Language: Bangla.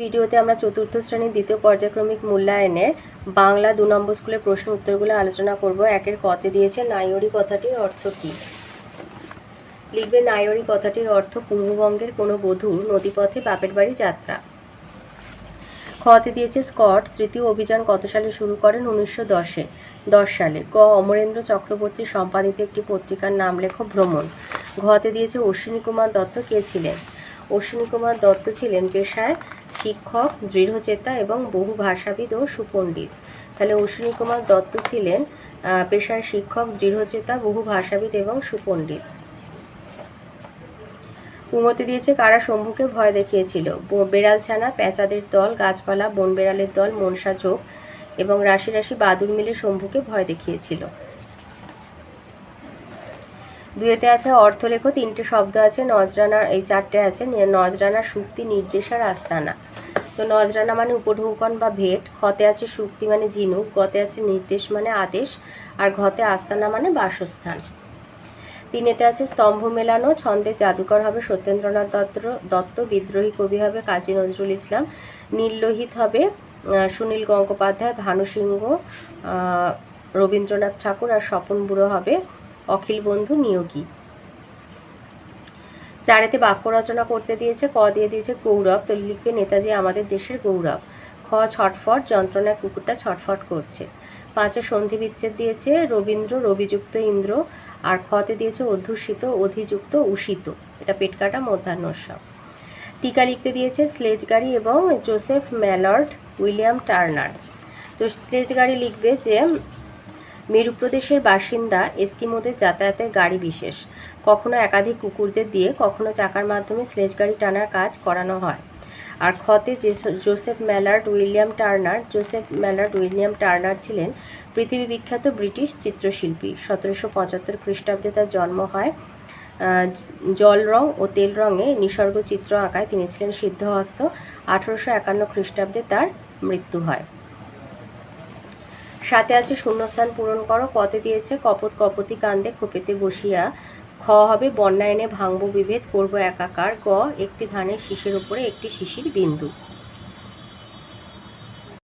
ভিডিওতে আমরা চতুর্থ শ্রেণির দ্বিতীয় পর্যায়ক্রমিক মূল্যায়নের বাংলা দু নম্বর স্কুলের প্রশ্ন উত্তরগুলো আলোচনা করব। একের কতে দিয়েছে নাইয়রি কথাটির অর্থ কী? লিখবে নাইয়রি কথাটির অর্থ পূর্ববঙ্গের কোনো বধূ, নদীপথে বাপের বাড়ি, যাত্রা। খতে দিয়েছে, স্কট, তৃতীয় অভিযান কত সালে শুরু করেন? উনিশশো দশে, দশ সালে। ক, অমরেন্দ্র চক্রবর্তী সম্পাদিত একটি পত্রিকার নাম লেখো, ভ্রমণ। ঘতে দিয়েছে অশ্বিনী কুমার দত্ত কে ছিলেন? অশ্বিনী কুমার দত্ত ছিলেন পেশায় শিক্ষক, দৃঢ়চেতা এবং বহু ভাষাবিদ ও সুপণ্ডিত। তাহলে অশ্বিনী কুমার দত্ত ছিলেন পেশায় শিক্ষক, দৃঢ়চেতা, বহু ভাষাবিদ এবং সুপণ্ডিত। উমতি দিয়েছে কারা শম্ভুকে ভয় দেখিয়েছিল? ব- বেড়ালছানা পেঁচাদের দল, গাছপালা বন বেড়ালের দল, মনসা ঝোপ এবং রাশি রাশি বাদুর মিলে শম্ভুকে ভয় দেখিয়েছিল। দুয়েতে আছে অর্থলেখ, তিনটে শব্দ আছে, নজরানার এই চারটে আছে নজরানা শুক্তি নির্দেশার আস্তানা। তো নজরানা মানে উপঢৌকন বা ভেট, খতে আছে শুক্তি মানে ঝিনুক গতে আছে নির্দেশ মানে আদেশ, আর ঘতে আস্তানা মানে বাসস্থান। তিনেতে আছে স্তম্ভ মেলানো, ছন্দে জাদুকর হবে সত্যেন্দ্রনাথ দত্ত দত্ত, বিদ্রোহী কবি হবে কাজী নজরুল ইসলাম, নির্লোহিত হবে সুনীল গঙ্গোপাধ্যায়, ভানু সিংহ রবীন্দ্রনাথ ঠাকুর আর স্বপন বুড়ো হবে। অখিল বন্ধু নিয়োগী। চারেতে বাক্য রচনা করতে দিয়েছে, ক দিয়ে দিয়েছে গৌরব, তো লিখবে নেতাজি, আমাদের দেশের গৌরব। খ, ছটফট, যন্ত্রণায় কুকুরটা ছটফট করছে। পাঁচে সন্ধি বিচ্ছেদ দিয়েছে, রবীন্দ্র, রবিযুক্ত ইন্দ্র, আর খতে দিয়েছে অধ্যুষিত, অধিযুক্ত, উষিত। এটা পেট কাটা মধ্যাহ্নস্ব টিকা লিখতে দিয়েছে স্লেজ গাড়ি এবং জোসেফ ম্যালর্ড উইলিয়াম টার্নার। তো স্লেজ গাড়ি লিখবে যে মেরু প্রদেশের বাসিন্দা এস্কিমোদের যাতায়াতের গাড়ি বিশেষ। কখনো একাধিক কুকুরদের দিয়ে, কখনো চাকার মাধ্যমে স্লেজ গাড়ি টানার কাজ করানো হয়। আর খতে JS- Joseph Mallord William Turner, Joseph Mallord William Turner ছিলেন পৃথিবী বিখ্যাত ব্রিটিশ চিত্রশিল্পী। সতেরোশো পঁচাত্তর খ্রিস্টাব্দে তার জন্ম হয় জল রং ও তেল রঙে নিসর্গ চিত্র আঁকায়। তিনি ছিলেন সিদ্ধহস্ত। আঠারোশো একান্ন খ্রিস্টাব্দে তার মৃত্যু হয়। সাথে আছে শূন্যস্থান পূরণ করো কতে দিয়েছে কপত কপতি কান্দে খোপেতে বসিয়া, খ হবে বন্যা এনে ভাঙবো বিভেদ, করব একাকার, গ, একটি ধানের শীষের উপরে একটি শিশির বিন্দু।